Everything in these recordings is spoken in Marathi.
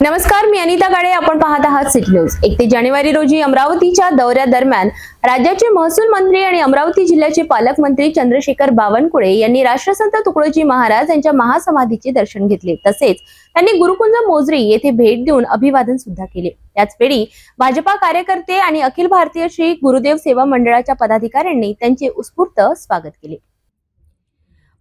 नमस्कार मी अनिता गाडे. आपण पाहत आहात सिटी न्यूज. एकतीस जानेवारी रोजी अमरावतीच्या दौऱ्यादरम्यान राज्याचे महसूल मंत्री आणि अमरावती जिल्ह्याचे पालकमंत्री चंद्रशेखर बावनकुळे यांनी राष्ट्रसंत तुकडोजी महाराज यांच्या महासमाधीचे दर्शन घेतले. तसेच त्यांनी गुरुकुंज मोजरी येथे भेट देऊन अभिवादन सुद्धा केले. त्याचवेळी भाजपा कार्यकर्ते आणि अखिल भारतीय श्री गुरुदेव सेवा मंडळाच्या पदाधिकाऱ्यांनी त्यांचे उत्स्फूर्त स्वागत केले.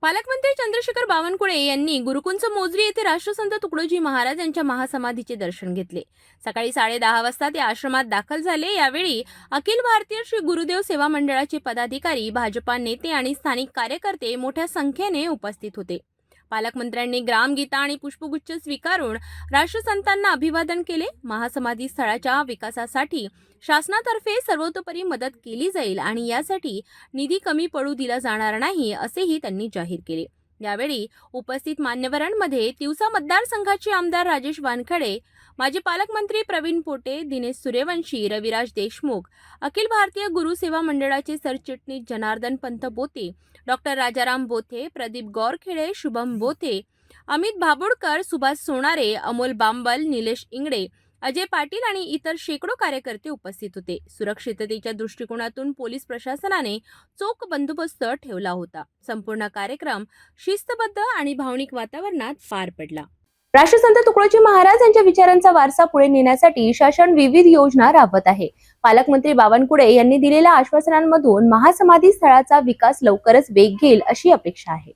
पालकमंत्री चंद्रशेखर बावनकुळे यांनी गुरुकुंज मोजरी येथे राष्ट्रसंत तुकडोजी महाराज यांच्या महासमाधीचे दर्शन घेतले. सकाळी साडे दहा वाजता ते आश्रमात दाखल झाले. यावेळी अखिल भारतीय श्री गुरुदेव सेवा मंडळाचे पदाधिकारी भाजपा नेते आणि स्थानिक कार्यकर्ते मोठ्या संख्येने उपस्थित होते. पालकमंत्र्यांनी ग्रामगीता आणि पुष्पगुच्छ स्वीकारून राष्ट्रसंतांना अभिवादन केले. महासमाधी स्थळाच्या विकासासाठी शासनातर्फे सर्वतोपरी मदत केली जाईल आणि यासाठी निधी कमी पडू दिला जाणार नाही असेही त्यांनी जाहीर केले. यावेळी उपस्थित मान्यवरांमध्ये तिवसा मतदारसंघाचे आमदार राजेश वानखडे माजी पालकमंत्री प्रवीण पोटे दिनेश सूर्यवंशी रविराज देशमुख अखिल भारतीय गुरु सेवा मंडळाचे सरचिटणीस जनार्दन पंत बोते डॉक्टर राजाराम बोथे प्रदीप गौरखेडे शुभम बोथे अमित भाबोडकर सुभाष सोनारे अमोल बांबल निलेश इंगडे अजय पाटील आणि इतर शेकडो कार्यकर्ते उपस्थित होते. सुरक्षिततेच्या दृष्टिकोनातून पोलीस प्रशासनाने चोख बंदोबस्त ठेवला होता. संपूर्ण कार्यक्रम शिस्तबद्ध आणि भावनिक वातावरणात पार पडला. राष्ट्रसंत तुकडोजी महाराज यांच्या विचारांचा वारसा पुढे नेण्यासाठी शासन विविध योजना राबवत आहे. पालकमंत्री बावनकुळे यांनी दिलेल्या आश्वासनांमधून महासमाधी स्थळाचा विकास लवकरच वेग घेईल अशी अपेक्षा आहे.